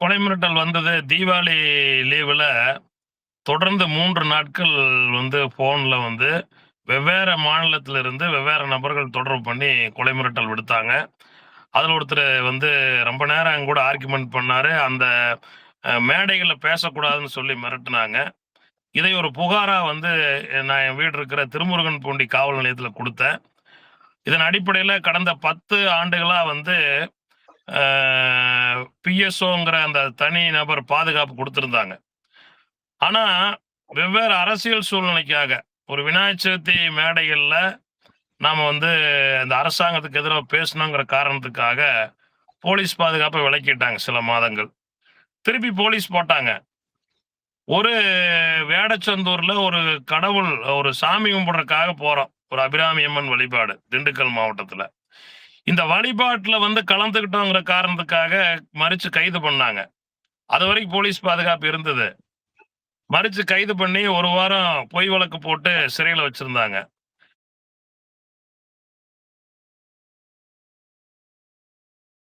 கொலை மிரட்டல் வந்தது. தீபாவளி லீவில் தொடர்ந்து மூன்று நாட்கள் வந்து ஃபோனில் வந்து வெவ்வேறு மாநிலத்திலிருந்து வெவ்வேறு நபர்கள் தொடர்பு பண்ணி கொலை மிரட்டல் விடுத்தாங்க. அதில் ஒருத்தர் வந்து ரொம்ப நேரம் என்கூட ஆர்குமெண்ட் பண்ணார். அந்த மேடைகளில் பேசக்கூடாதுன்னு சொல்லி மிரட்டினாங்க. இதை ஒரு புகாராக வந்து நான் என் வீடு இருக்கிற திருமுருகன் பூண்டி காவல் நிலையத்தில் கொடுத்தேன். இதன் அடிப்படையில் கடந்த பத்து ஆண்டுகளாக வந்து பிஎஸ்ஓங்கிற அந்த தனி நபர் பாதுகாப்பு கொடுத்துருந்தாங்க ஆனால் வெவ்வேறு அரசியல் சூழ்நிலைக்காக ஒரு விநாயகர் சதுர்த்தி மேடைகளில் நாம் வந்து அந்த அரசாங்கத்துக்கு எதிராக பேசணுங்கிற காரணத்துக்காக போலீஸ் பாதுகாப்பை விலக்கிட்டாங்க சில மாதங்கள். திருப்பி போலீஸ் போட்டாங்க. ஒரு வேடச்சந்தூரில் ஒரு கடவுள் ஒரு சாமி கும்பிட்றதுக்காக போகிறோம் ஒரு அபிராமி அம்மன் வழிபாடு திண்டுக்கல் மாவட்டத்தில் இந்த வழிபாட்டுல வந்து கலந்துக்கிட்டோங்கிற காரணத்துக்காக மறிச்சு கைது பண்ணாங்க. அது வரைக்கும் போலீஸ் பாதுகாப்பு இருந்தது. மறிச்சு கைது பண்ணி ஒரு வாரம் பொய் வழக்கு போட்டு சிறையில வச்சிருந்தாங்க.